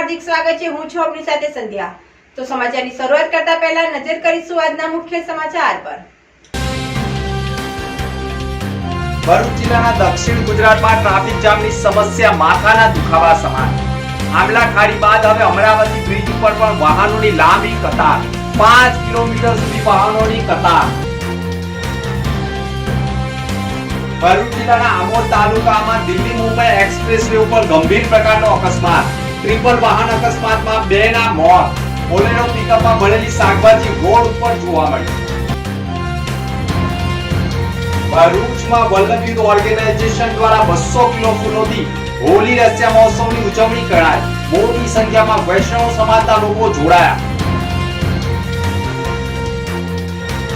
હાર્દિક સ્વાગત છે. હું છું આપની સાથે સંધ્યા. તો સમાચારની શરૂઆત કરતા પહેલા નજર કરીશું આજના મુખ્ય સમાચાર પર. ભરૂચ જિલ્લાના દક્ષિણ ગુજરાતમાં ટ્રાફિક જામની સમસ્યા માથાના દુખાવા સમાન. આમલા ખાડી બાદ હવે અમરાવતી બ્રિજ ઉપર પણ વાહનોની લાંબી કતાર. પાંચ કિલોમીટર સુધી વાહનોની કતાર. ભરૂચ જિલ્લાના આમોદ તાલુકામાં દિલ્હી મુંબઈ એક્સપ્રેસ વે ઉપર ગંભીર પ્રકારનો અકસ્માત. ટ્રિપલ વાહન અકસ્માતમાં બે ના મોત. બોલેરો પિકઅપમાં મળેલી શાકભાજી રોડ ઉપર જોવા મળી. ભરૂચમાં યુથ ઓર્ગેનાઇઝેશન દ્વારા બસો કિલો ફૂલોથી હોલી રસ્યા મહોત્સવની ઉજવણી કરાઈ. મોટી સંખ્યામાં વૈષ્ણવ સમાજના લોકો જોડાયા.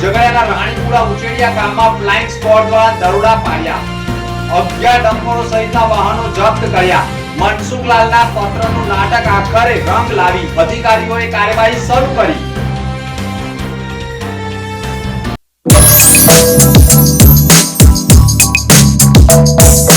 ઝઘડિયાના રાણીપુરા ઉચેડિયા ગામમાં ફ્લાઇંગ સ્કોડ દ્વારા દરોડા પાડ્યા. અગિયાર ડમ્પરો સહિતના વાહનો જપ્ત કર્યા. મનસુખલાલના પત્રનું નાટક આખરે રંગ લાવી અધિકારીઓએ કાર્યવાહી શરૂ કરી. આમલા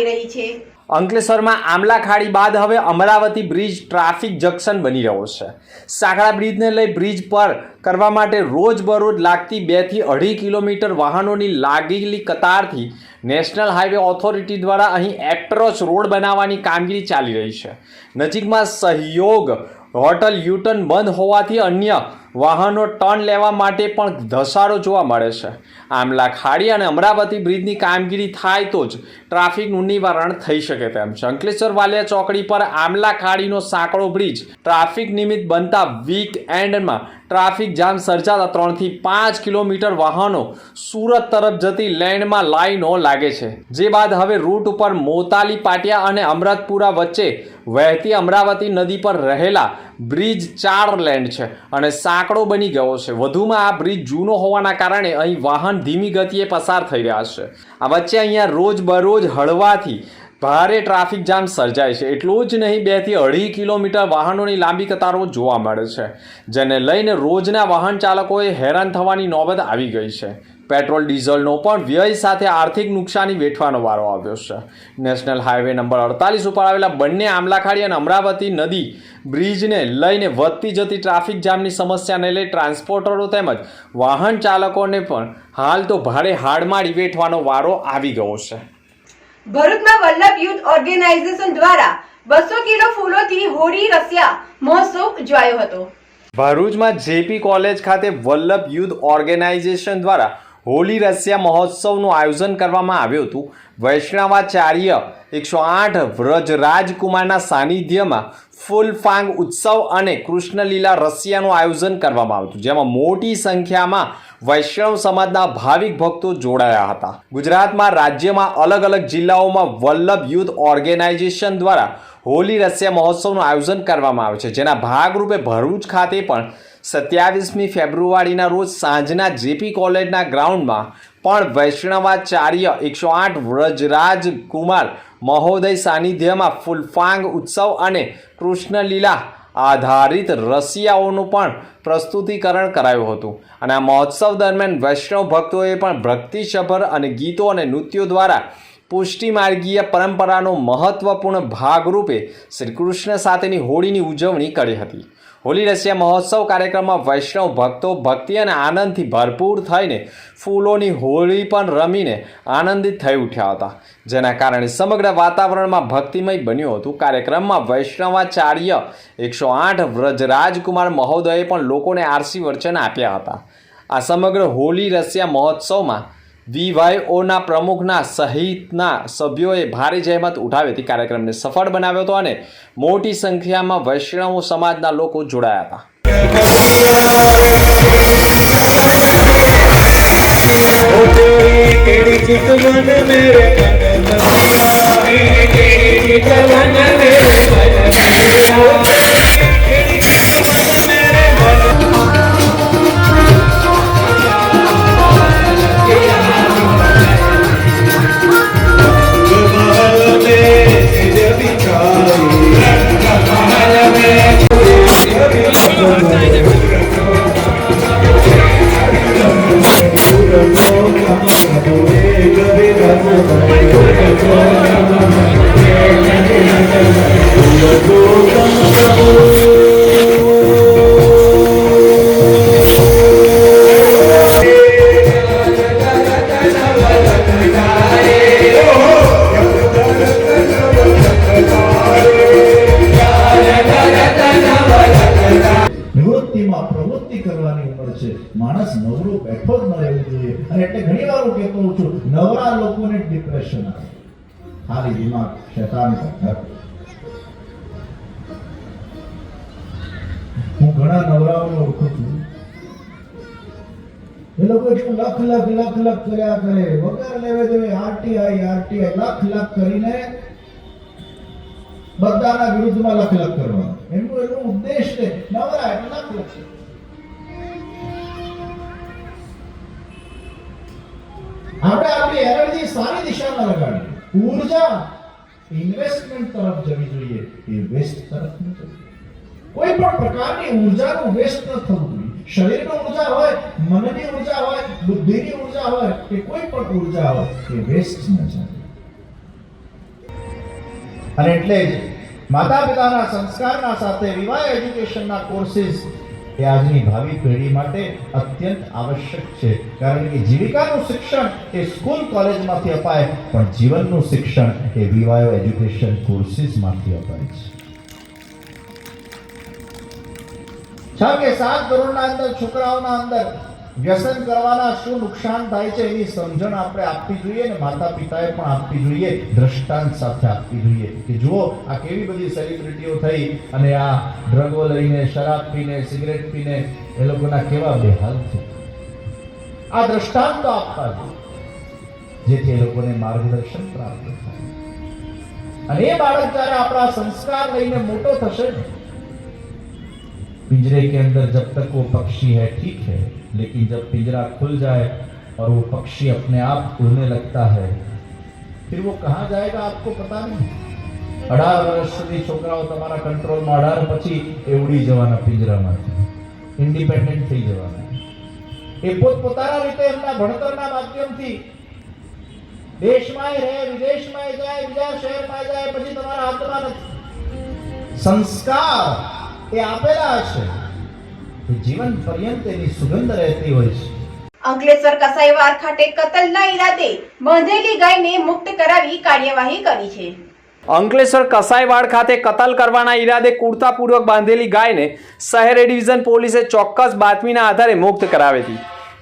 જામી રહી છે. અંકલેશ્વરમાં આમલા ખાડી બાદ હવે અમરાવતી બ્રિજ ટ્રાફિક જંકશન બની રહ્યો છે. સાંકળા બ્રિજને લઈ બ્રિજ પર કરવા માટે રોજબરોજ લાગતી બેથી અઢી કિલોમીટર વાહનોની લાગેલી કતારથી નેશનલ હાઈવે ઓથોરિટી દ્વારા અહીં એપ્રોચ રોડ બનાવવાની કામગીરી ચાલી રહી છે. નજીકમાં સહયોગ હોટલ યુટર્ન બંધ હોવાથી અન્ય વાહનો ટર્ન લેવા માટે પણ ધસારો જોવા મળે છે. આમલા ખાડી અને અમરાવતી બ્રિજની કામગીરી થાય તો જ ટ્રાફિકનું નિવારણ થઈ શકે તેમ. છે અંકલેશ્વર વાલિયા ચોકડી પર આમલા ખાડીનો સાંકડો બ્રિજ ટ્રાફિક નિમિત્ત બનતા વીક એન્ડમાં ટ્રાફિક જામ સર્જાતા ત્રણથી પાંચ કિલોમીટર વાહનો સુરત તરફ જતી લેન્ડમાં લાઈનો લાગે છે. જે બાદ હવે રૂટ ઉપર મોતાલી પાટિયા અને અમરતપુરા વચ્ચે વહેતી અમરાવતી નદી પર રહેલા બ્રિજ ચાર લેન્ડ છે અને સાંકડો બની ગયો છે. વધુમાં આ બ્રિજ જૂનો હોવાના કારણે અહીં વાહન ધીમી ગતિએ પસાર થઈ રહ્યા છે. આ વચ્ચે અહીંયા રોજ બરોજ હળવાથી ભારે ટ્રાફિક જામ સર્જાય છે. એટલું જ નહીં બેથી અઢી કિલોમીટર વાહનોની લાંબી કતારો જોવા મળે છે, જેને લઈને રોજના વાહન ચાલકોએ હેરાન થવાની નોબત આવી ગઈ છે. પેટ્રોલ ડીઝલનો પણ વ્યય સાથે આર્થિક નુકસાની વેઠવાનો વારો આવ્યો છે. નેશનલ હાઈવે નંબર અડતાલીસ ઉપર આવેલા બંને આમલાખાડી અને અમરાવતી નદી બ્રિજને લઈને વધતી જતી ટ્રાફિક જામની સમસ્યાને લઈ ટ્રાન્સપોર્ટરો તેમજ વાહન ચાલકોને પણ હાલ તો ભારે હાડમાળી વેઠવાનો વારો આવી ગયો છે. ભરૂચમાં વલ્લભ યુથ ઓર્ગેનાઇઝેશન દ્વારા બસો કિલો ફૂલોથી હોળી રસિયા મહોત્સવ ઉજવાયો હતો. ભરૂચમાં જેપી કોલેજ ખાતે વલ્લભ યુથ ઓર્ગેનાઇઝેશન દ્વારા હોલી રસિયા મહોત્સવનું આયોજન કરવામાં આવ્યું હતું. વૈષ્ણવાચાર્ય એકસો આઠ વ્રજ રાજકુમારના સાનિધ્યમાં ફૂલફાંગ ઉત્સવ અને કૃષ્ણલીલા રસિયાનું આયોજન કરવામાં આવ્યું હતું, જેમાં મોટી સંખ્યામાં વૈષ્ણવ સમાજના ભાવિક ભક્તો જોડાયા હતા. ગુજરાતમાં રાજ્યમાં અલગ અલગ જિલ્લાઓમાં વલ્લભ યુથ ઓર્ગેનાઇઝેશન દ્વારા હોલી રસિયા મહોત્સવનું આયોજન કરવામાં આવે છે, જેના ભાગરૂપે ભરૂચ ખાતે પણ સત્યાવીસમી ફેબ્રુઆરીના રોજ સાંજના જેપી કોલેજના ગ્રાઉન્ડમાં પણ વૈષ્ણવાચાર્ય એકસો આઠ વ્રજરાજ કુમાર મહોદય સાનિધ્યમાં ફૂલફાંગ ઉત્સવ અને કૃષ્ણલીલા આધારિત રસિયાઓનું પણ પ્રસ્તુતિકરણ કરાયું હતું. અને આ મહોત્સવ દરમિયાન વૈષ્ણવ ભક્તોએ પણ ભક્તિસભર અને ગીતો અને નૃત્યો દ્વારા પુષ્ટિમાર્ગીય પરંપરાનો મહત્વપૂર્ણ ભાગરૂપે શ્રી કૃષ્ણ સાથેની હોળીની ઉજવણી કરી હતી. હોલી રસિયા મહોત્સવ કાર્યક્રમમાં વૈષ્ણવ ભક્તો ભક્તિ અને આનંદથી ભરપૂર થઈને ફૂલોની હોળી પણ રમીને આનંદિત થઈ ઉઠ્યા હતા. જેના કારણે સમગ્ર વાતાવરણમાં ભક્તિમય બન્યું હતું. કાર્યક્રમમાં વૈષ્ણવાચાર્ય એકસો આઠ વ્રજરાજકુમાર મહોદયે પણ લોકોને આરસી વર્ચન આપ્યા હતા. આ સમગ્ર હોલી રસિયા મહોત્સવમાં વીવાયઓના પ્રમુખના સહિતના સભ્યોએ ભારે જહેમત ઉઠાવી હતી કાર્યક્રમને સફળ બનાવ્યો હતો અને મોટી સંખ્યામાં વૈષ્ણવ સમાજના લોકો જોડાયા હતા લખ લખ કરીને બધાના વિરુદ્ધમાં લખ લખ કરવાનું એમનું એનું ઉદ્દેશ છે. નવરા એટલે લખ લખ આપણે આપણી એનર્જી સારી દિશામાં લગાડીએ. ઊર્જા ઇન્વેસ્ટમેન્ટ તરફ જવી જોઈએ. એ વેસ્ટ તરફ ન જવી કોઈ પણ પ્રકારની ઉર્જાનું વેસ્ટ ન થવું જોઈએ. શરીરની ઊર્જા હોય, મનની ઊર્જા હોય, બુદ્ધિની ઊર્જા હોય, કે કોઈ પણ ઊર્જા હોય, એ વેસ્ટ ન જાય અને એટલે જ માતા પિતાના સંસ્કારના સાથે વિવાહ એજ્યુકેશનના કોર્સિસ એ આજની ભાવિ પેઢી માટે અત્યંત આવશ્યક છે. કારણ કે જીવિકાનું શિક્ષણ એ સ્કૂલ કોલેજમાંથી અપાય, પણ જીવનનું શિક્ષણ એ વિવાહ એજ્યુકેશન કોર્સિસમાંથી અપાય છે. છ કે સાત ધોરણના અંદર છોકરાઓના અંદર વ્યસન કરવાના શું નુકસાન થાય છે એની સમજણ આપણે આપવી જોઈએ ને માતા પિતાએ પણ આપવી જોઈએ, દ્રષ્ટાંત સાથે આપવી જોઈએ કે જુઓ, આ કેવી બધી સેલિબ્રિટીઓ થઈ અને આ ડ્રગો લઈને, શરાબ પીને સિગરેટ પીને, એ લોકોના કેવા બેહાલ છે આ દ્રષ્ટાંત આપવા જોઈએ, જેથી એ લોકોને માર્ગદર્શન પ્રાપ્ત થાય. અને એ બાળક જ્યારે આપણા સંસ્કાર લઈને મોટો થશે ને पिंजरे के अंदर जब तक वो पक्षी है ठीक है लेकिन जब पिंजरा खुल जाए और वो पक्षी अपने आप उड़ने लगता है फिर वो कहाँ जाएगा आपको पता नहीं અઢાર વર્ષ સુધી છોકરાઓ તમારા કંટ્રોલમાં અઢાર પછી એ ઉડી જવાના પિંજરામાંથી ઇન્ડિપેન્ડન્ટ થઈ જવાના એ પોતપોતાના રીતે એમના ભણતરના માધ્યમથી દેશમાં રહે વિદેશમાં જાય બીજા શહેરમાં જાય પછી તમારા હાથમાં નથી સંસ્કાર એ આપેલા છે જીવન પર્યંત એની સુગંધ રહેતી હોય છે. અંકલેશ્વર કસાઈવાર ખાતે કતલના ઈરાદે બંધેલી ગાયને મુક્ત કરાવી કાર્યવાહી કરી છે. અંકલેશ્વર કસાઈવાડ ખાતે કતલ કરવાના ઈરાદે કુર્તાપૂર્વક બાંધેલી ગાયને શહેર ડિવિઝન પોલીસે ચોક્કસ બાતમીના આધારે મુક્ત કરાવી હતી.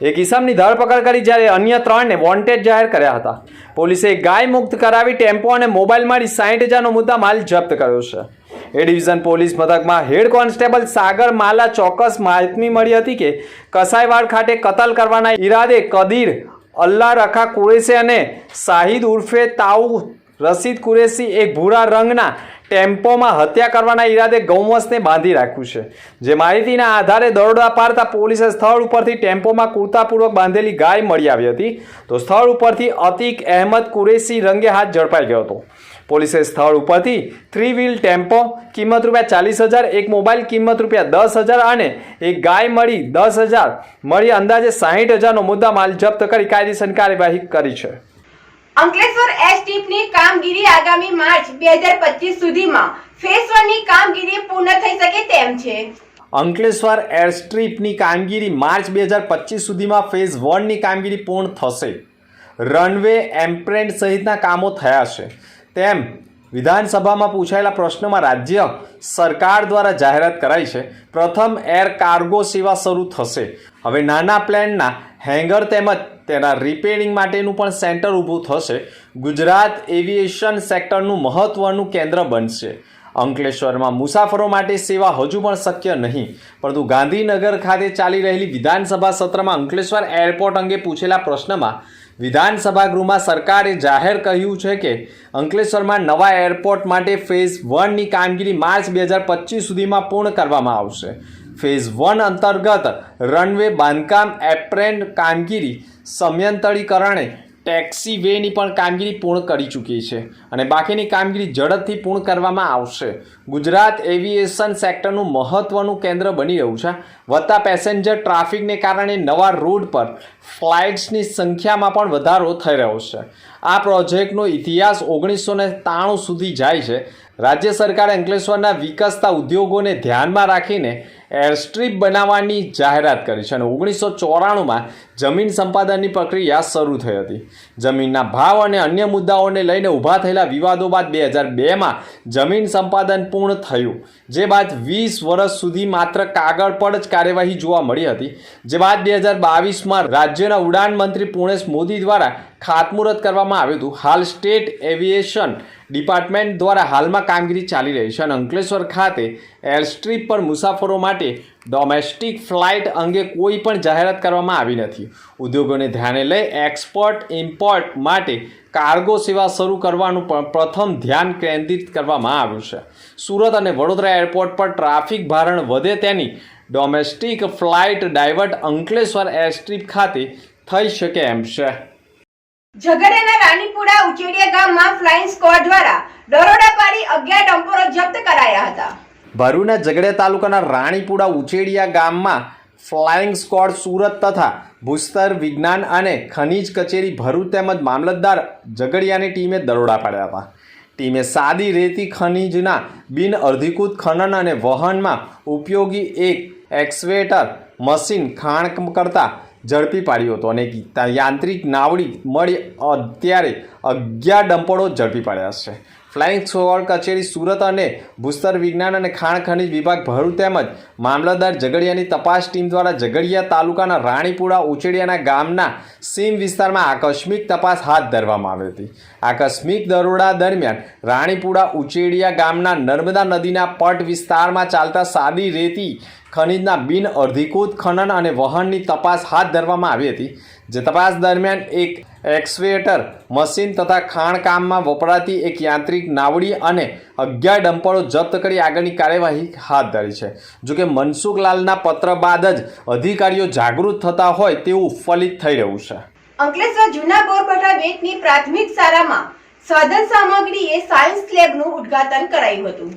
એક ઇસમની ધરપકડ કરી જ્યારે અન્ય ત્રણને વોન્ટેડ જાહેર કર્યા હતા. પોલીસે ગાય મુક્ત કરાવી ટેમ્પો અને મોબાઈલ મળી સાઠ હજારનો મુદ્દા માલ જપ્ત કર્યો છે. એ ડિવિઝન પોલીસ મથકમાં હેડ કોન્સ્ટેબલ સાગર માલા ચોક્કસ માહિતી મળી હતી કે કસાઈવાડ ખાતે કતલ કરવાના ઈરાદે કદીર, અલ્લાહ રખા કુરેશી અને શાહિદ ઉર્ફે તાઉ રસીદ કુરેશી એક ભૂરા રંગના ટેમ્પોમાં હત્યા કરવાના ઈરાદે ગૌવંશને બાંધી રાખ્યું છે. જે માહિતીના આધારે દરોડા પાડતા પોલીસે સ્થળ ઉપરથી ટેમ્પોમાં કુર્તાપૂર્વક બાંધેલી ગાય મળી આવી હતી. તો સ્થળ ઉપરથી અતિક અહેમદ કુરેશી રંગે હાથ ઝડપાઈ ગયો હતો. પોલીસે સ્થળ ઉપરથી થ્રી વ્હીલ ટેમ્પો કિંમત રૂપિયા ચાલીસ હજાર એક મોબાઈલ કિંમત રૂપિયા દસ હજાર અને એક ગાય મળી દસ હજાર. મળી અંદાજે સાહીઠ હજારનો મુદ્દા માલ જપ્ત કરી કાયદેસર કાર્યવાહી કરી છે. અંકલેશ્વર એસ ટીપની કામગીરી આગામી માર્ચ બે હજાર પચીસ સુધીમાં ફેઝ વનની કામગીરી પૂર્ણ થઈ શકે તેમ છે. અંકલેશ્વર એરસ્ટ્રીપની કામગીરી માર્ચ બે હજાર પચીસ સુધીમાં ફેઝ વનની કામગીરી પૂર્ણ થશે. રનવે એમ્પ્રેન્ડ સહિતના કામો થયા છે. તેમ વિધાનસભામાં પૂછાયેલા પ્રશ્નમાં રાજ્ય સરકાર દ્વારા જાહેરાત કરાઈ છે. પ્રથમ એર કાર્ગો સેવા શરૂ થશે. હવે નાના પ્લેનના હેંગર તેમજ તેના રિપેરિંગ માટેનું પણ સેન્ટર ઊભું થશે. ગુજરાત એવિએશન સેક્ટરનું મહત્ત્વનું કેન્દ્ર બનશે. અંકલેશ્વરમાં મુસાફરો માટે સેવા હજુ પણ શક્ય નહીં. પરંતુ ગાંધીનગર ખાતે ચાલી રહેલી વિધાનસભા સત્રમાં અંકલેશ્વર એરપોર્ટ અંગે પૂછેલા પ્રશ્નમાં વિધાનસભા ગૃહમાં સરકારે જાહેર કહ્યું છે કે અંકલેશ્વરમાં નવા એરપોર્ટ માટે ફેઝ વનની કામગીરી માર્ચ બે હજાર પચીસ સુધીમાં પૂર્ણ કરવામાં આવશે. ફેઝ વન અંતર્ગત રનવે બાંધકામ એપ્રેન કામગીરી સમયંતરીકરણે ટેક્સી વેની પણ કામગીરી પૂર્ણ કરી ચૂકી છે અને બાકીની કામગીરી ઝડપથી પૂર્ણ કરવામાં આવશે. ગુજરાત એવિએશન સેક્ટરનું મહત્ત્વનું કેન્દ્ર બની રહ્યું છે. વધતા પેસેન્જર ટ્રાફિકને કારણે નવા રૂટ પર ફ્લાઇટ્સની સંખ્યામાં પણ વધારો થઈ રહ્યો છે. આ પ્રોજેક્ટનો ઇતિહાસ ઓગણીસો ને ત્રાણું સુધી જાય છે. રાજ્ય સરકારે અંકલેશ્વરના વિકસતા ઉદ્યોગોને ધ્યાનમાં રાખીને એરસ્ટ્રીપ બનાવવાની જાહેરાત કરી છે અને ઓગણીસો ચોરાણુંમાં જમીન સંપાદનની પ્રક્રિયા શરૂ થઈ હતી. જમીનના ભાવ અને અન્ય મુદ્દાઓને લઈને ઊભા થયેલા વિવાદો બાદ બે હજાર બેમાં જમીન સંપાદન પૂર્ણ થયું, જે બાદ વીસ વર્ષ સુધી માત્ર કાગળ પર જ કાર્યવાહી જોવા મળી હતી, જે બાદ બે હજાર બાવીસમાં રાજ્યના ઉડાન મંત્રી પૂર્ણેશ મોદી દ્વારા ખાતમુહૂર્ત કરવામાં આવ્યું હતું. હાલ સ્ટેટ એવિએશન ડિપાર્ટમેન્ટ દ્વારા હાલમાં કામગીરી ચાલી રહી છે અને અંકલેશ્વર ખાતે એરસ્ટ્રીપ પર મુસાફરો માટે ડોમેસ્ટિક ફ્લાઇટ અંગે કોઈ પણ જાહેરાત કરવામાં આવી નથી. ઉદ્યોગોને ધ્યાને લઈ એક્સપોર્ટ ઇમ્પોર્ટ માટે કાર્ગો સેવા શરૂ કરવાનું પણ પ્રથમ ધ્યાન કેન્દ્રિત કરવામાં આવ્યું છે. સુરત અને વડોદરા એરપોર્ટ પર ટ્રાફિક ભારણ વધે તેની domestic flight divert Ankleshwar airstrip ખાતે થઈ શકે એમ છે. ઝઘડિયાના રાણીપુરા ઉચેડિયા ગામમાં ફ્લાઇંગ સ્ક્વોડ દ્વારા દરોડા પાડી અગિયાર ડમ્પરો જપ્ત કરાયા હતા. ભરૂચના ઝઘડિયા તાલુકાના રાણીપુરા ઉચેડિયા ગામમાં ફ્લાઇંગ સ્કોડ સુરત તથા ભૂસ્તર વિજ્ઞાન અને ખનિજ કચેરી ભરૂચ તેમજ મામલતદાર ઝઘડિયાની ટીમે દરોડા પાડ્યા હતા. ટીમે સાદી રેતી ખનિજના બિન અર્ધિકૃત ખનન અને વહનમાં ઉપયોગી એક એક્સવેટર મશીન ખાણ કરતા ઝડપી પાડ્યો હતો અને યાંત્રિક નાવડી મળી અત્યારે અગિયાર ડમ્પરો ઝડપી પાડ્યા છે. ફ્લાઇંગ સ્કોડ કચેરી સુરત અને ભૂસ્તર વિજ્ઞાન અને ખાણ ખનિજ વિભાગ ભરૂચ તેમજ મામલતદાર ઝઘડિયાની તપાસ ટીમ દ્વારા ઝઘડિયા તાલુકાના રાણીપુરા ઉચેડિયાના ગામના સીમ વિસ્તારમાં આકસ્મિક તપાસ હાથ ધરવામાં આવી હતી. આકસ્મિક દરોડા દરમિયાન રાણીપુરા ઉચેડિયા ગામના નર્મદા નદીના પટ વિસ્તારમાં ચાલતા સાદી રેતી ખનિજના બિન અર્ધિકૃત ખનન અને વહનની તપાસ હાથ ધરવામાં આવી હતી. જે તપાસ દરમિયાન એક એક્સવેટર મશીન તથા ખાણકામમાં વપરાતી એક યાંત્રિક નાવડી અને અગિયાર ડમ્પરો જપ્ત કરી આગળની કાર્યવાહી હાથ ધરી છે. જોકે મનસુખલાલના પત્ર બાદ જ અધિકારીઓ જાગૃત થતા હોય તેવું ફલિત થઈ રહ્યું છે. અંકલેશ્વર જૂના બોરબઠા બેટની પ્રાથમિક શાળામાં સાધન સામગ્રીએ સાયન્સ લેબનું ઉદ્ઘાટન કરાયું હતું.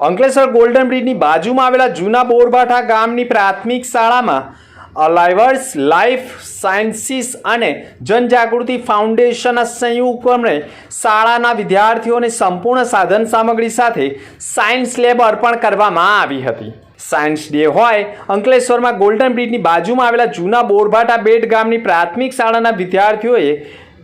અંકલેશ્વર ગોલ્ડન બ્રિજની બાજુમાં આવેલા જૂના બોરબાઠા ગામની પ્રાથમિક શાળામાં અલાઇવર્સ લાઈફ સાયન્સીસ અને જનજાગૃતિ ફાઉન્ડેશનના સંયુક્તને શાળાના વિદ્યાર્થીઓને સંપૂર્ણ સાધન સામગ્રી સાથે સાયન્સ લેબ અર્પણ કરવામાં આવી હતી. સાયન્સ ડે હોય, અંકલેશ્વરમાં ગોલ્ડન બ્રિજની બાજુમાં આવેલા જૂના બોરભાટા બેટ ગામની પ્રાથમિક શાળાના વિદ્યાર્થીઓએ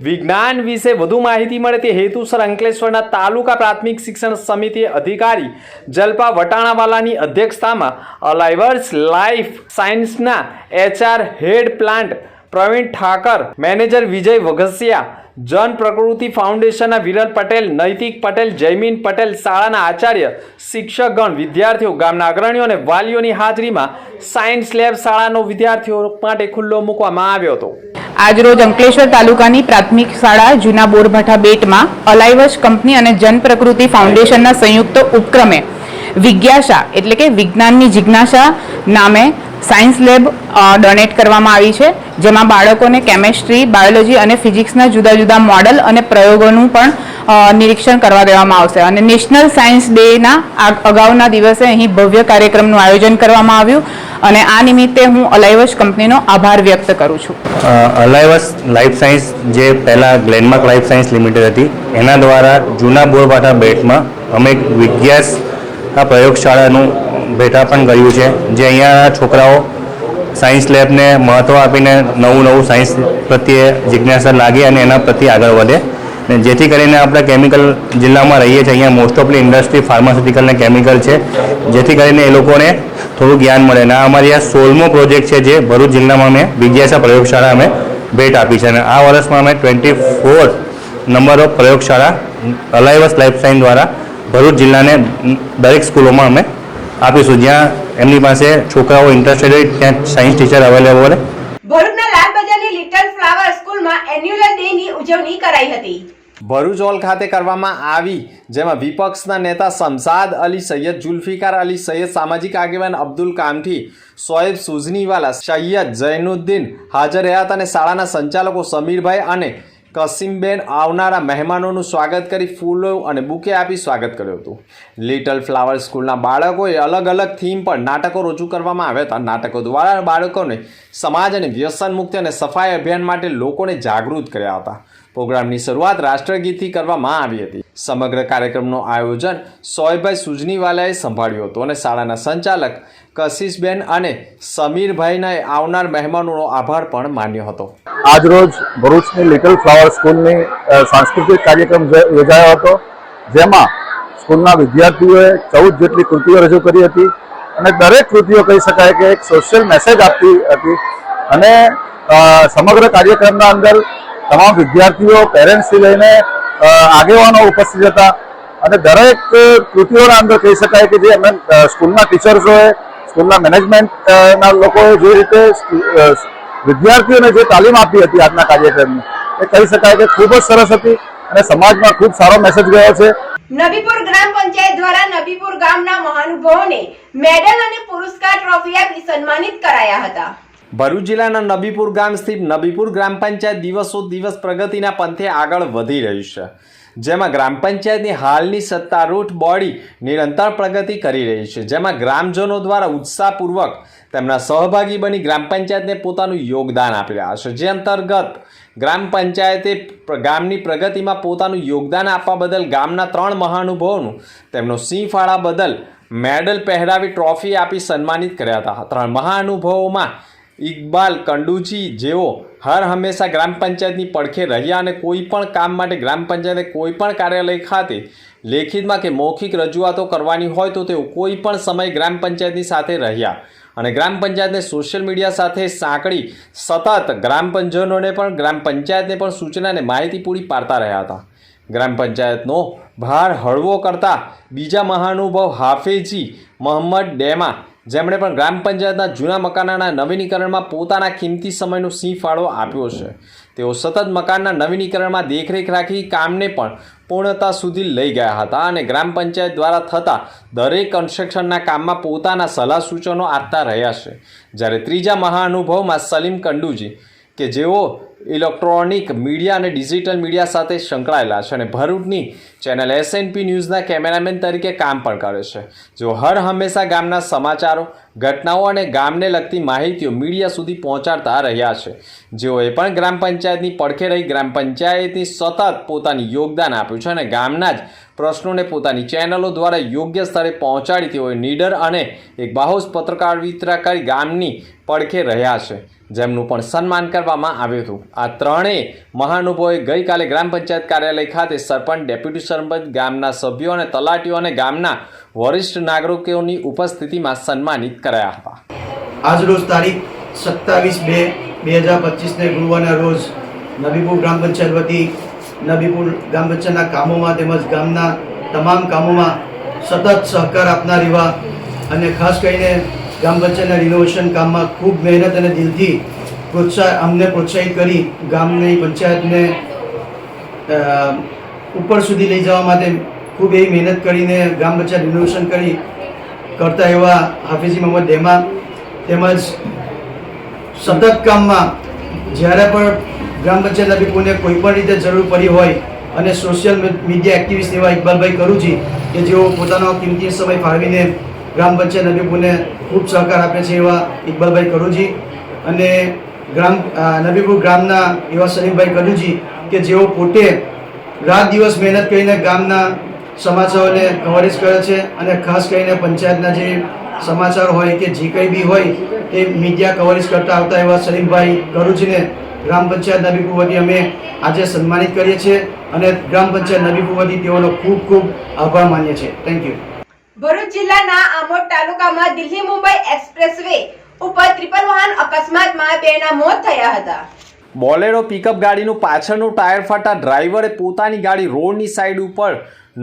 વિજ્ઞાન વિશે વધુ માહિતી મળે તે હેતુસર અંકલેશ્વરના તાલુકા પ્રાથમિક શિક્ષણ સમિતિ અધિકારી જલપા વટાણાવાલાની અધ્યક્ષતામાં અલાઇવર્સ લાઈફ સાયન્સના HR head plant Pravin Thakar, manager Vijay Vaghasiya Jan Prakriti ફાઉન્ડેશનના વિરલ પટેલ, નૈતિક પટેલ, જયમીન પટેલ શાળાના આચાર્ય, શિક્ષકગણ, વિદ્યાર્થીઓ, ગામના અગ્રણીઓ અને વાલીઓની હાજરીમાં સાયન્સ લેબ શાળાનો વિદ્યાર્થીઓ માટે ખુલ્લો મૂકવામાં આવ્યો હતો. આજરોજ અંકલેશ્વર તાલુકાની પ્રાથમિક શાળા જૂના બોરભાઠા બેટમાં અલાઇવસ કંપની અને જન પ્રકૃતિ ફાઉન્ડેશનના સંયુક્ત ઉપક્રમે વિજ્ઞાસા એટલે કે વિજ્ઞાનની જિજ્ઞાસા નામે સાયન્સ લેબ ડોનેટ કરવામાં આવી છે, જેમાં બાળકોને કેમેસ્ટ્રી, બાયોલોજી અને ફિઝિક્સના જુદા જુદા મોડલ અને પ્રયોગોનું પણ નિરીક્ષણ કરવા દેવામાં આવશે. અને નેશનલ સાયન્સ ડેના અગાઉના દિવસે અહીં ભવ્ય કાર્યક્રમનું આયોજન કરવામાં આવ્યું. અને આ નિમિત્તે હું અલાઇવસ કંપનીનો આભાર વ્યક્ત કરું છું. અલાઇવસ લાઈફ સાયન્સ જે પહેલાં ગ્લેનમાર્ક લાઈફ સાયન્સ લિમિટેડ હતી, એના દ્વારા જૂના બોરબાઠા બેટમાં અમે વિજ્ઞાસ પ્રયોગશાળાનું ભેટાપણ કર્યું છે, જે અહીંયાના છોકરાઓ સાયન્સ લેબને મહત્ત્વ આપીને નવું નવું સાયન્સ પ્રત્યે જિજ્ઞાસા લાગે અને એના પ્રત્યે આગળ વધે. ને જેથી કરીને આપણે કેમિકલ જિલ્લામાં રહીએ છીએ, અહીંયા મોસ્ટ ઓફલી ઇન્ડસ્ટ્રી ફાર્માસ્યુટિકલ ને કેમિકલ છે. જેથી કરીને એ લોકોને થોડું જ્ઞાન મળે. અને આ અમારી આ સોળમો પ્રોજેક્ટ છે જે ભરૂચ જિલ્લામાં અમે વિજ્ઞાસા પ્રયોગશાળા અમે ભેટ આપી છે. અને આ વર્ષમાં અમે ટ્વેન્ટી ફોર નંબર ઓફ પ્રયોગશાળા અલાઇવસ લાઈફ સાયન્સ દ્વારા ભરૂચ જિલ્લાને દરેક સ્કૂલોમાં અમે આપીશું. જ્યાં એમની પાસે છોકરાઓ ઇન્ટરેસ્ટેડ હોય ત્યાં સાયન્સ ટીચર અવેલેબલ હોય. ભરૂચના લાલ બજારની લિટલ ફ્લાવર સ્કૂલમાં એન્યુઅલ ડે ની ઉજવણી કરાઈ હતી. ભરૂચ હોલ ખાતે કરવામાં આવી જેમાં વિપક્ષના નેતા શમસાદ અલી સૈયદ જુલ્ફિકાર અલી સૈયદ સામાજિક આગેવાન અબ્દુલ કામઠી સોએબ સુઝનીવાલા સૈયદ જૈનુદ્દીન હાજર રહ્યા હતા અને શાળાના સંચાલકો સમીરભાઈ અને કસીમબેન આવનારા મહેમાનોનું સ્વાગત કરી ફૂલો અને બુકે આપી સ્વાગત કર્યું હતું. લિટલ ફ્લાવર સ્કૂલના બાળકોએ અલગ અલગ થીમ પર નાટકો રજૂ કરવામાં આવ્યા હતા. નાટકો દ્વારા બાળકોને સમાજ અને વ્યસન મુક્તિ અને સફાઈ અભિયાન માટે લોકોને જાગૃત કર્યા હતા. પ્રોગ્રામની શરૂઆત રાષ્ટ્રગીતથી કરવામાં આવી હતી. સમગ્ર કાર્યક્રમનું આયોજન સોયભાઈ સુજનીવાલાએ સંભાળ્યું હતું અને શાળાના સંચાલક કશિશબેન અને સમીરભાઈના આવનાર મહેમાનોનો આભાર પણ માન્યો હતો. આજરોજ ભરૂચની લિટલ ફ્લાવર સ્કૂલની સાંસ્કૃતિક કાર્યક્રમ યોજાયો હતો, જેમાં સ્કૂલના વિદ્યાર્થીઓએ ચૌદ જેટલી કૃતિઓ રજૂ કરી હતી અને દરેક કૃતિઓ કહી શકાય કે એક સોશિયલ મેસેજ આપતી હતી અને સમગ્ર કાર્યક્રમના અંદર તમામ વિદ્યાર્થીઓ પેરેન્ટ્સથી લઈને આગેવાનો ઉપસ્થિત હતા. અને દરેક કૃતિઓના અંદર કહી શકાય કે જે અમે સ્કૂલના ટીચર્સોએ સ્કૂલના મેનેજમેન્ટના લોકોએ જે રીતે વિદ્યાર્થીઓને જે તાલીમ આપી હતી આજના કાર્યક્રમની, એ કહી શકાય કે ખૂબ જ સરસ હતી અને સમાજમાં ખૂબ સારો મેસેજ ગયો છે. નબીપુર ગ્રામ પંચાયત દ્વારા નબીપુર ગામના મહાનુભાવોને મેડલ અને પુરસ્કાર ટ્રોફી આપી સન્માનિત કરાયા હતા. ભરૂચ જિલ્લાના નબીપુર ગામ સ્થિત નબીપુર ગ્રામ પંચાયત દિવસો દિવસ પ્રગતિના પંથે આગળ વધી રહ્યું છે. જેમાં ગ્રામ પંચાયતની હાલની સત્તારૂઢ બોડી નિરંતર પ્રગતિ કરી રહી છે. જેમાં ગ્રામજનો દ્વારા ઉત્સાહપૂર્વક તેમના સહભાગી બની ગ્રામ પંચાયતને પોતાનું યોગદાન આપી રહ્યા છે. જે અંતર્ગત ગ્રામ પંચાયતે ગામની પ્રગતિમાં પોતાનું યોગદાન આપવા બદલ ગામના ત્રણ મહાનુભાવોનું તેમનો સિંહ ફાળા બદલ મેડલ પહેરાવી ટ્રોફી આપી સન્માનિત કર્યા હતા. ત્રણ મહાનુભાવોમાં ઇકબાલ કંડુજી જેઓ હર હંમેશા ગ્રામ પંચાયતની પડખે રહ્યા અને કોઈ પણ કામ માટે ગ્રામ પંચાયતે કોઈ પણ કાર્યાલય ખાતે લેખિતમાં કે મૌખિક રજૂઆતો કરવાની હોય તો તેઓ કોઈ પણ સમય ગ્રામ પંચાયતની સાથે રહ્યા. અને ગ્રામ પંચાયતને સોશિયલ મીડિયા સાથે સાંકળી સતત ગ્રામ પંચજનોને પણ ગ્રામ પંચાયતને પણ સૂચના અને માહિતી પૂરી પાડતા રહ્યા હતા. ગ્રામ પંચાયતનો ભાર હળવો કરતા બીજા મહાનુભાવ હાફેજી, મોહમ્મદ ડેમા જેમણે પણ ગ્રામ પંચાયતના જૂના મકાનના નવીનીકરણમાં પોતાના કિંમતી સમયનો સિંહ ફાળો આપ્યો છે. તેઓ સતત મકાનના નવીનીકરણમાં દેખરેખ રાખી કામને પણ પૂર્ણતા સુધી લઈ ગયા હતા અને ગ્રામ પંચાયત દ્વારા થતા દરેક કન્સ્ટ્રક્શનના કામમાં પોતાના સલાહ સૂચનો આપતા રહ્યા છે. જ્યારે ત્રીજા મહાનુભવમાં સલીમ કંડુજી કે જેઓ ઇલેક્ટ્રોનિક મીડિયા અને ડિજિટલ મીડિયા સાથે સંકળાયેલા છે અને ભરૂચની ચેનલ એસએનપી ન્યૂઝના કેમેરામેન તરીકે કામ પણ કરે છે. જેઓ હર હંમેશા ગામના સમાચારો, ઘટનાઓ અને ગામને લગતી માહિતીઓ મીડિયા સુધી પહોંચાડતા રહ્યા છે. જેઓએ પણ ગ્રામ પંચાયતની પડખે રહી ગ્રામ પંચાયતની સતત પોતાની યોગદાન આપ્યું છે અને ગામના જ પ્રશ્નોને પોતાની ચેનલો દ્વારા યોગ્ય સ્તરે પહોંચાડી તેઓએ નીડર અને એક બાહોશ પત્રકારિતા કરી ગામની પડખે રહ્યા છે. જેમનું પણ સન્માન કરવામાં આવ્યું હતું. આ ત્રણેય મહાનુભાવોએ ગઈકાલે ગ્રામ પંચાયત કાર્યાલય ખાતે સરપંચ, ડેપ્યુટી સરપંચ, ગામના સભ્યો અને તલાટીઓ અને ગામના વરિષ્ઠ નાગરિકોની ઉપસ્થિતિમાં સન્માનિત કરાયા હતા. આજરોજ તારીખ સત્તાવીસ બે બે હજાર પચીસને ગુરુવારના રોજ નબીપુર ગ્રામ પંચાયત વતી નબીપુર ગ્રામ પંચાયતના કામોમાં તેમજ ગામના તમામ કામોમાં સતત સહકાર આપનાર એવા અને ખાસ કરીને ગ્રામ પંચાયતના રિનોવેશન કામમાં ખૂબ મહેનત અને દિલથી પ્રોત્સાહ, અમને પ્રોત્સાહિત કરી ગામની, પંચાયતને ઉપર સુધી લઈ જવા માટે ખૂબ એવી મહેનત કરીને ગામ પંચાયત રિનોવેશન કરી કરતા એવા હાફિઝી મોહમ્મદ ડેમા તેમજ સતત કામમાં જ્યારે પણ ગ્રામ પંચાયત અભિપુને કોઈ પણ રીતે જરૂર પડી હોય અને સોશિયલ મીડિયા એક્ટિવિસ્ટ એવા ઇકબાલભાઈ કરુજી કે જેઓ પોતાનો કિંમતી સમય ફાળવીને ગ્રામ પંચાયત નબીપુરને ખૂબ સહકાર આપે છે એવા ઇકબાલભાઈ કરુજી અને ગ્રામ નબીપુર ગ્રામના એવા સલીમભાઈ કરુજી કે જેઓ પોતે રાત દિવસ મહેનત કરીને ગામના સમાચારોને કવરેજ કરે છે અને ખાસ કરીને પંચાયતના જે સમાચાર હોય કે જે કંઈ બી હોય તે મીડિયા કવરેજ કરતા આવતા એવા સલીમભાઈ કરુજીને ગ્રામ પંચાયત નબીપુર વતી અમે આજે સન્માનિત કરીએ છીએ અને ગ્રામ પંચાયત નબીપુર વતી તેઓનો ખૂબ ખૂબ આભાર માનીએ છીએ. થેન્ક યુ ભરૂચ જિલ્લાના આમોદ તાલુકામાં દિલ્હી મુંબઈ એક્સપ્રેસવે ઉપર ત્રિપલ વાહન અકસ્માતમાં બેના મોત થયા હતા. બોલેરો પિકઅપ ગાડીનું પાછળનું ટાયર ફાટા ડ્રાઈવરે પોતાની ગાડી રોડની સાઈડ ઉપર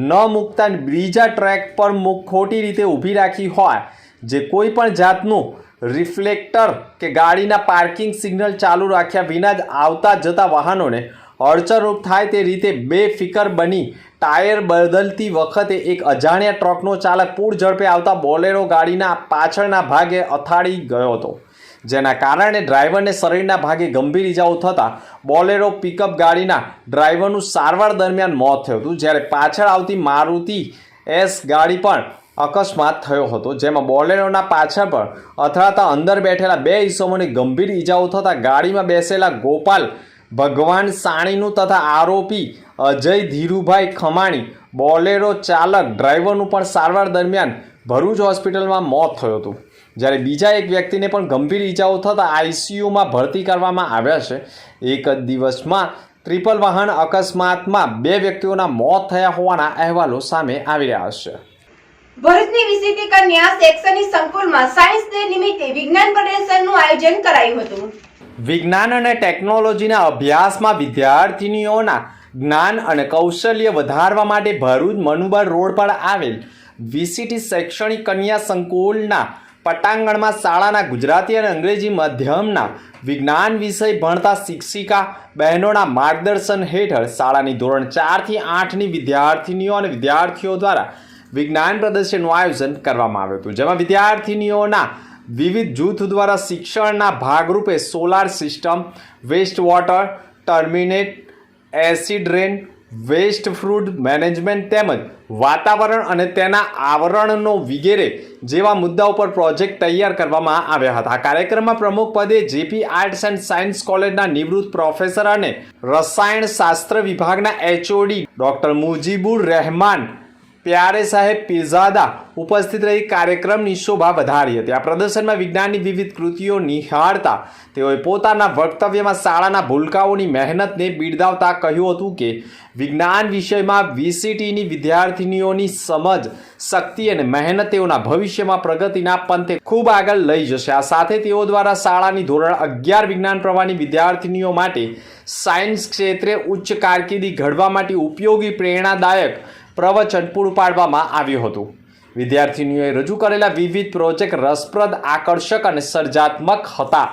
ન મૂકતા બીજા ટ્રેક પર ખોટી રીતે ઊભી રાખી હોય, જે કોઈ પણ જાતનું રિફ્લેક્ટર કે ગાડીના પાર્કિંગ સિગ્નલ ચાલુ રાખ્યા વિના જ આવતા જતા વાહનોને અડચણરૂપ થાય તે રીતે બેફિકર બની. ટાયર બદલતી વખતે એક અજાણ્યા ટ્રકનો ચાલક પૂર ઝડપે આવતા બોલેરો ગાડીના પાછળના ભાગે અથાડી ગયો હતો, જેના કારણે ડ્રાઈવરને શરીરના ભાગે ગંભીર ઇજાઓ થતાં બોલેરો પિકઅપ ગાડીના ડ્રાઈવરનું સારવાર દરમિયાન મોત થયું હતું, જ્યારે પાછળ આવતી મારુતિ એસ ગાડી પણ અકસ્માત થયો હતો, જેમાં બોલેરોના પાછળ પણ અથડાતા અંદર બેઠેલા બે ઈસમોને ગંભીર ઈજાઓ થતાં ગાડીમાં બેસેલા ગોપાલ ભગવાન સાણીનું તથા આરોપી અજય ધીરુભાઈ ખમાણી, બોલેરો ચાલક, ડ્રાઈવરનું પણ સારવાર દરમિયાન ભરૂચ હોસ્પિટલમાં મોત થયું હતું. જ્યારે બીજા એક વ્યક્તિને પણ ગંભીર ઈજાઓ થતાં આઈસીયુમાં ભરતી કરવામાં આવ્યા છે. એક જ દિવસમાં ટ્રિપલ વાહન અકસ્માતમાં બે વ્યક્તિઓના મોત થયા હોવાના અહેવાલો સામે આવી રહ્યા છે. ભરૂચની વિસીટી કન્યા સેક્શનની સંકુલમાં સાયન્સ ડે નિમિત્તે વિજ્ઞાન પ્રદર્શનનું આયોજન કરાયું હતું. વિજ્ઞાન અને ટેકનોલોજીના અભ્યાસમાં વિદ્યાર્થીનીઓના જ્ઞાન અને કૌશલ્ય વધારવા માટે ભરૂચ મનુબળ રોડ પર આવેલ વીસીટી શૈક્ષણિક કન્યા સંકુલના પટાંગણમાં શાળાના ગુજરાતી અને અંગ્રેજી માધ્યમના વિજ્ઞાન વિષય ભણતા શિક્ષિકા બહેનોના માર્ગદર્શન હેઠળ શાળાની ધોરણ ચારથી આઠની વિદ્યાર્થીનીઓ અને વિદ્યાર્થીઓ દ્વારા વિજ્ઞાન પ્રદર્શનનું આયોજન કરવામાં આવ્યું હતું. જેમાં વિદ્યાર્થીનીઓના વિવિધ જૂથ દ્વારા શિક્ષણના ભાગરૂપે solar system waste water terminate acid rain waste fruit management તેમજ વાતાવરણ અને તેના આવરણનો વગેરે જેવા મુદ્દા ઉપર પ્રોજેક્ટ તૈયાર કરવામાં આવ્યા હતા. કાર્યક્રમમાં પ્રમુખ પદે જેપી આર્ટ્સ એન્ડ સાયન્સ કોલેજના નિવૃત્ત પ્રોફેસર અને રસાયણ શાસ્ત્ર વિભાગના એચઓડી ડોક્ટર મુજીબુર રહેમાન પ્યારે સાહેબ પીઝાદા ઉપસ્થિત રહી કાર્યક્રમની શોભા વધારી હતી. આ પ્રદર્શનમાં વિજ્ઞાનની વિવિધ કૃતિઓ નિહાળતા તેઓએ પોતાના વક્તવ્યમાં શાળાના ભૂલકાઓની મહેનતને બિરદાવતા કહ્યું હતું કે, વિજ્ઞાન વિષયમાં વીસીટીની વિદ્યાર્થીનીઓની સમજ, શક્તિ અને મહેનત તેઓના ભવિષ્યમાં પ્રગતિના પંથે ખૂબ આગળ લઈ જશે. આ સાથે તેઓ દ્વારા શાળાની ધોરણ અગિયાર વિજ્ઞાન પ્રવાહની વિદ્યાર્થીનીઓ માટે સાયન્સ ક્ષેત્રે ઉચ્ચ કારકિર્દી ઘડવા માટે ઉપયોગી પ્રેરણાદાયક પ્રવચન પૂરું પાડવામાં આવ્યું હતું. વિદ્યાર્થીનીઓએ રજૂ કરેલા વિવિધ પ્રોજેક્ટ રસપ્રદ, આકર્ષક અને સર્જાત્મક હતા.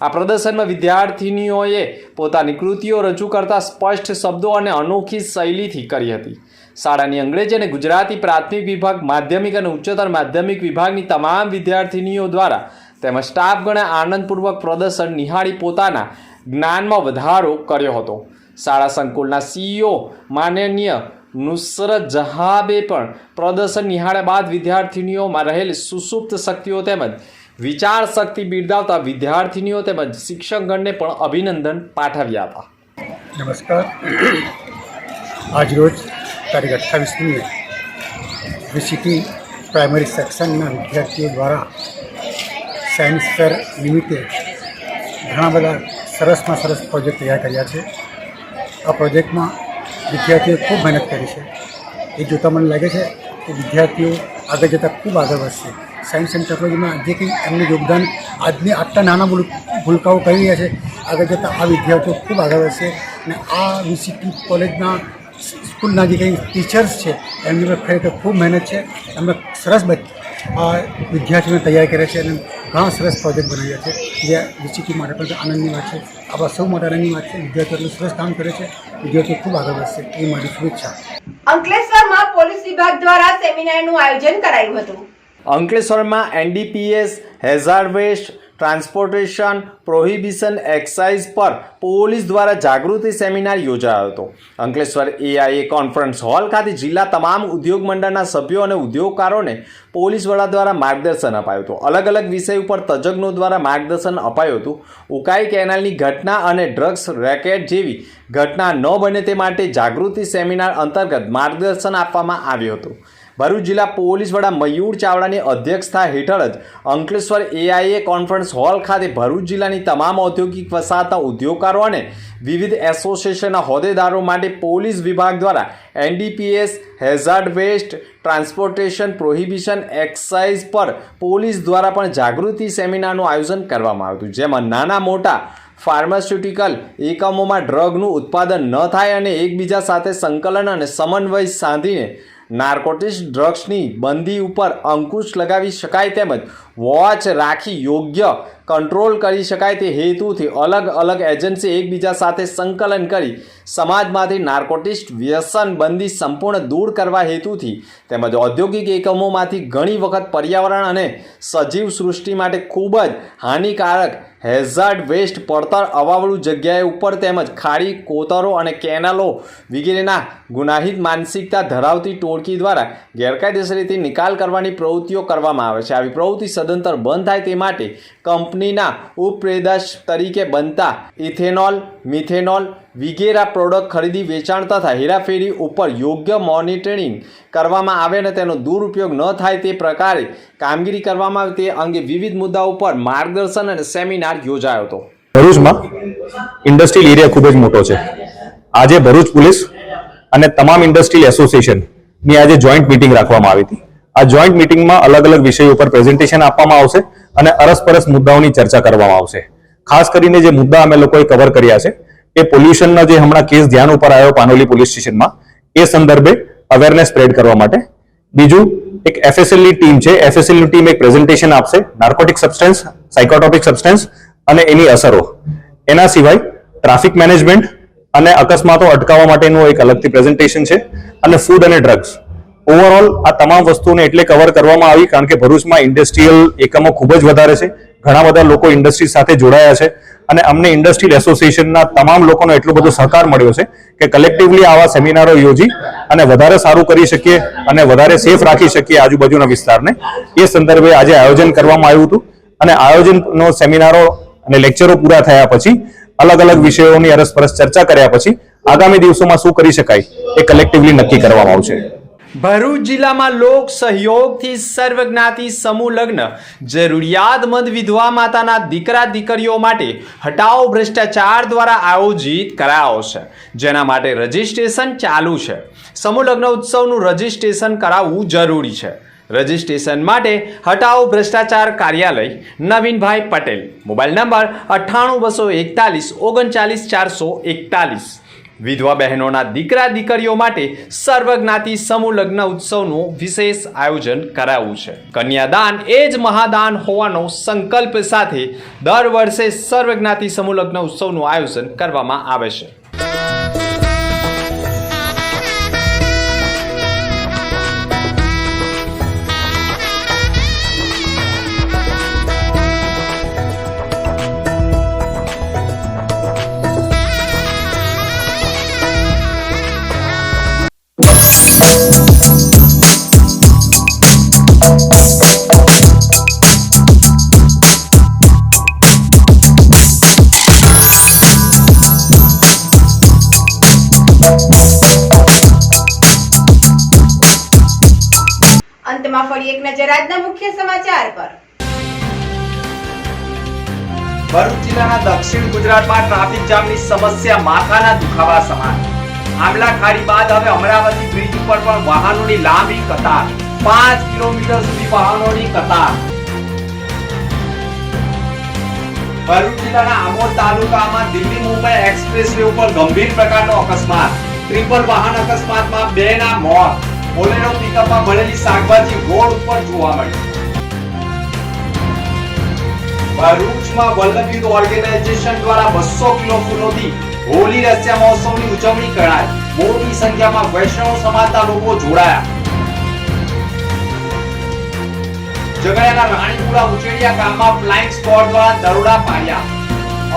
આ પ્રદર્શનમાં વિદ્યાર્થીનીઓએ પોતાની કૃતિઓ રજૂ કરતા સ્પષ્ટ શબ્દો અને અનોખી શૈલીથી કરી હતી. શાળાની અંગ્રેજી અને ગુજરાતી પ્રાથમિક વિભાગ, માધ્યમિક અને ઉચ્ચતર માધ્યમિક વિભાગની તમામ વિદ્યાર્થીનીઓ દ્વારા તેમજ સ્ટાફગણે આનંદપૂર્વક પ્રદર્શન નિહાળી પોતાના જ્ઞાનમાં વધારો કર્યો હતો. શાળા સંકુલના સીઈઓ માનનીય નુસરત જહાબે પણ પ્રદર્શન નિહાળ્યા બાદ વિદ્યાર્થીનીઓમાં રહેલ સુસુપ્ત શક્તિઓ તેમજ વિચાર શક્તિ બિરદાવતા વિદ્યાર્થીનીઓ તેમજ શિક્ષકગણને પણ અભિનંદન પાઠવ્યા હતા. નમસ્કાર. આજરોજ તારીખ અઠ્ઠાવીસમી વીસીટી પ્રાઇમરી સેક્શનના વિદ્યાર્થીઓ દ્વારા સાયન્સ ફેર નિમિત્તે ઘણા બધા સરસમાં સરસ પ્રોજેક્ટ તૈયાર કર્યા છે. આ પ્રોજેક્ટમાં વિદ્યાર્થીઓએ ખૂબ મહેનત કરી છે. એ જોતાં મને લાગે છે કે વિદ્યાર્થીઓ આગળ જતાં ખૂબ આગળ વધશે. સાયન્સ એન્ડ ટેકનોલોજીમાં જે કંઈ એમનું યોગદાન આજની આટલા નાના ભૂલકાઓ કરી રહ્યા છે, આગળ જતાં આ વિદ્યાર્થીઓ ખૂબ આગળ વધશે અને આ વીસીટી કોલેજના સ્કૂલના જે કંઈ ટીચર્સ છે, એમની પર ખરેખર ખૂબ મહેનત છે. એમને સરસ આ વિદ્યાર્થીઓને તૈયાર કરે છે અને ઘણા સરસ પ્રોજેક્ટ બનાવ્યા છે. જે વીસીટી માટે પણ આનંદની વાત છે. આપણા સૌ માટે આનંદની વાત છે. વિદ્યાર્થીઓ એટલું સરસ કામ કરે છે. વિદ્યાર્થીઓ ખૂબ આગળ વધશે એ મારી શુભેચ્છા. અંકલેશ્વરમાં પોલીસ વિભાગ દ્વારા સેમિનારનું આયોજન કરાયું હતું. અંકલેશ્વરમાં NDPS hazard waste transportation prohibition excise પર પોલીસ દ્વારા જાગૃતિ સેમિનાર યોજાયો હતો. અંકલેશ્વર એઆઈએ કોન્ફરન્સ હોલ ખાતે જિલ્લા તમામ ઉદ્યોગ મંડળના સભ્યો અને ઉદ્યોગકારોને પોલીસ વડા દ્વારા માર્ગદર્શન અપાયું હતું. અલગ અલગ વિષય ઉપર તજજ્ઞો દ્વારા માર્ગદર્શન અપાયું હતું. ઉકાઈ કેનાલની ઘટના અને ડ્રગ્સ રેકેટ જેવી ઘટના ન બને તે માટે જાગૃતિ સેમિનાર અંતર્ગત માર્ગદર્શન આપવામાં આવ્યું હતું. ભરૂચ જિલ્લા પોલીસ વડા મયુર ચાવડાની અધ્યક્ષતા હેઠળ જ અંકલેશ્વર એઆઈએ કોન્ફરન્સ હોલ ખાતે ભરૂચ જિલ્લાની તમામ ઔદ્યોગિક વસાહતના ઉદ્યોગકારો અને વિવિધ એસોસિએશનના હોદ્દેદારો માટે પોલીસ વિભાગ દ્વારા NDPS hazard waste transportation prohibition excise પર પોલીસ દ્વારા પણ જાગૃતિ સેમિનારનું આયોજન કરવામાં આવ્યું હતું. જેમાં નાના મોટા ફાર્માસ્યુટિકલ એકમોમાં ડ્રગનું ઉત્પાદન ન થાય અને એકબીજા સાથે સંકલન અને સમન્વય સાધીને નાર્કોટિક્સ ડ્રગ્સની બંદી ઉપર અંકુશ લગાવી શકાય તેમજ વોચ રાખી યોગ્ય કંટ્રોલ કરી શકાય તે હેતુથી અલગ અલગ એજન્સી એકબીજા સાથે સંકલન કરી સમાજમાંથી નાર્કોટિક્સ વ્યસન બંદી સંપૂર્ણ દૂર કરવા હેતુથી તેમજ ઔદ્યોગિક એકમોમાંથી ઘણી વખત પર્યાવરણ અને સજીવ સૃષ્ટિ માટે ખૂબ જ હાનિકારક હેઝાર્ડ વેસ્ટ પડતર અવાવળું જગ્યાએ ઉપર તેમજ ખાડી, કોતરો અને કેનાલો વગેરેના ગુનાહિત માનસિકતા ધરાવતી ટોળકી દ્વારા ગેરકાયદેસર રીતે નિકાલ કરવાની પ્રવૃત્તિઓ કરવામાં આવે છે. આવી પ્રવૃત્તિ સદંતર બંધ થાય તે માટે કંપનીના ઉપપ્રેદાશ તરીકે બનતા ઇથેનોલ, મિથેનોલ વિગેરા પ્રોડક્ટ ખરીદી વેચાણ તથા હેરાફેરી ઉપર યોગ્ય મોનિટરિંગ કરવામાં આવે અને તેનો દુરુપયોગ ન થાય તે પ્રકારે કામગીરી કરવામાં આવે તે અંગે વિવિધ મુદ્દાઓ પર માર્ગદર્શન અને સેમિનાર યોજાયો હતો. ભરૂચમાં ઇન્ડસ્ટ્રીયલ એરિયા ખૂબ જ મોટો છે. આજે ભરૂચ પોલીસ અને તમામ ઇન્ડસ્ટ્રીયલ એસોસિએશનની આજે જોઈન્ટ મિટિંગ રાખવામાં આવી હતી. આ જોઈન્ટ મિટિંગમાં અલગ અલગ વિષયો ઉપર પ્રેઝન્ટેશન આપવામાં આવશે અને અરસપરસ મુદ્દાઓની ચર્ચા કરવામાં આવશે. ખાસ કરીને જે મુદ્દા અમે લોકોએ કવર કર્યા છે, એ પોલ્યુશનનો જે હમણાં કેસ ધ્યાન ઉપર આવ્યો પાનોલી પોલીસ સ્ટેશનમાં એ સંદર્ભે અવેરનેસ સ્પ્રેડ કરવા માટે. બીજું, એક એફએસએલની ટીમ છે એફએસએલની ટીમ એક પ્રેઝન્ટેશન આપશે નાર્કોટિક સબસ્ટન્સ સાયકોટોપિક સબસ્ટન્સ અને એની અસરો. એના સિવાય ટ્રાફિક મેનેજમેન્ટ અને અકસ્માતો અટકાવવા માટેનું એક અલગથી પ્રેઝન્ટેશન છે અને ફૂડ અને ડ્રગ્સ ઓવરઓલ આ તમામ વસ્તુઓને એટલે કવર કરવામાં આવી કારણ કે ભરૂચમાં ઇન્ડસ્ટ્રીયલ એકમો ખૂબ જ વધારે છે. ઘણા બધા લોકો ઇન્ડસ્ટ્રી સાથે જોડાયા છે અને અમને ઇન્ડસ્ટ્રીયલ એસોસિએશનના તમામ લોકોનો એટલો બધો સહકાર મળ્યો છે કે કલેક્ટિવલી આવા સેમિનારો યોજી અને વધારે સારું કરી શકીએ અને વધારે સેફ રાખી શકીએ આજુબાજુના વિસ્તારને. એ સંદર્ભે આજે આયોજન કરવામાં આવ્યું હતું અને આયોજનનો સેમિનારો અને લેક્ચરો પૂરા થયા પછી, અલગ અલગ વિષયોની અરસપરસ ચર્ચા કર્યા પછી, આગામી દિવસોમાં શું કરી શકાય એ કલેક્ટિવલી નક્કી કરવામાં આવશે. ભરૂચ જિલ્લામાં લોક સહયોગથી સર્વજ્ઞાતિ સમૂહ લગ્ન, જરૂરિયાતમંદ વિધવા માતાના દીકરા દીકરીઓ માટે હટાવ ભ્રષ્ટાચાર દ્વારા આયોજિત કરાયો છે. જેના માટે રજિસ્ટ્રેશન ચાલુ છે. સમૂહ લગ્ન ઉત્સવનું રજિસ્ટ્રેશન કરાવવું જરૂરી છે. રજિસ્ટ્રેશન માટે હટાવ ભ્રષ્ટાચાર કાર્યાલય નવીનભાઈ પટેલ. મોબાઈલ નંબર અઠ્ઠાણું બસો એકતાલીસ, ઓગણચાલીસ ચારસો એકતાલીસ. વિધવા બહેનોના દીકરા દીકરીઓ માટે સર્વજ્ઞાતિ સમૂહ લગ્ન ઉત્સવનું વિશેષ આયોજન કરાવ્યું છે. કન્યાદાન એ જ મહાદાન હોવાનો સંકલ્પ સાથે દર વર્ષે સર્વજ્ઞાતિ સમૂહ લગ્ન ઉત્સવનું આયોજન કરવામાં આવે છે. આજના મુખ્ય સમાચાર પર. ભરૂચ જિલ્લાના દક્ષિણ ગુજરાતમાં ટ્રાફિક જામની સમસ્યા માથાના દુખાવા સમાન. આમલા ખાડી બાદ હવે અમરાવતી બ્રિજ ઉપર પણ વાહનોની લાંબી કતાર. પાંચ કિલોમીટર સુધી વાહનોની કતાર. ભરૂચ જિલ્લાના આમોદ તાલુકામાં દિલ્હી મુંબઈ એક્સપ્રેસ વે ઉપર ગંભીર પ્રકારનો અકસ્માત. ટ્રિપલ વાહન અકસ્માતમાં બે ના મોત. બોલેરો પિકઅપમાં ભરેલી શાકભાજી રોડ ઉપર જોવા મળી. ભરૂચમાં વલ્લભ ઓર્ગેનાઇઝેશન દ્વારા બસો કિલો ફૂલોથી હોલી રસ્યા મહોત્સવની ઉજવણી કરાઈ. મોટી સંખ્યામાં વૈષ્ણવ સમાજના લોકો જોડાયા. ઝઘડિયાના રાણીપુરા ઉચેડિયા ગામમાં ફ્લાઇંગ સ્કોડ દ્વારા દરોડા પાડ્યા.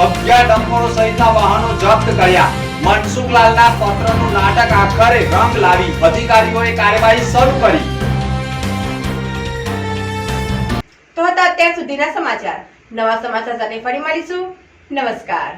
અગિયાર ડમ્પરો સહિતના વાહનો જપ્ત કર્યા. મનસુખલાલના પત્રનું નાટક આખરે રંગ લાવી અધિકારીઓએ કાર્યવાહી શરૂ કરી. તો હતા અત્યાર સુધીના સમાચાર. નવા સમાચાર સાથે ફરી મળીશું. નમસ્કાર.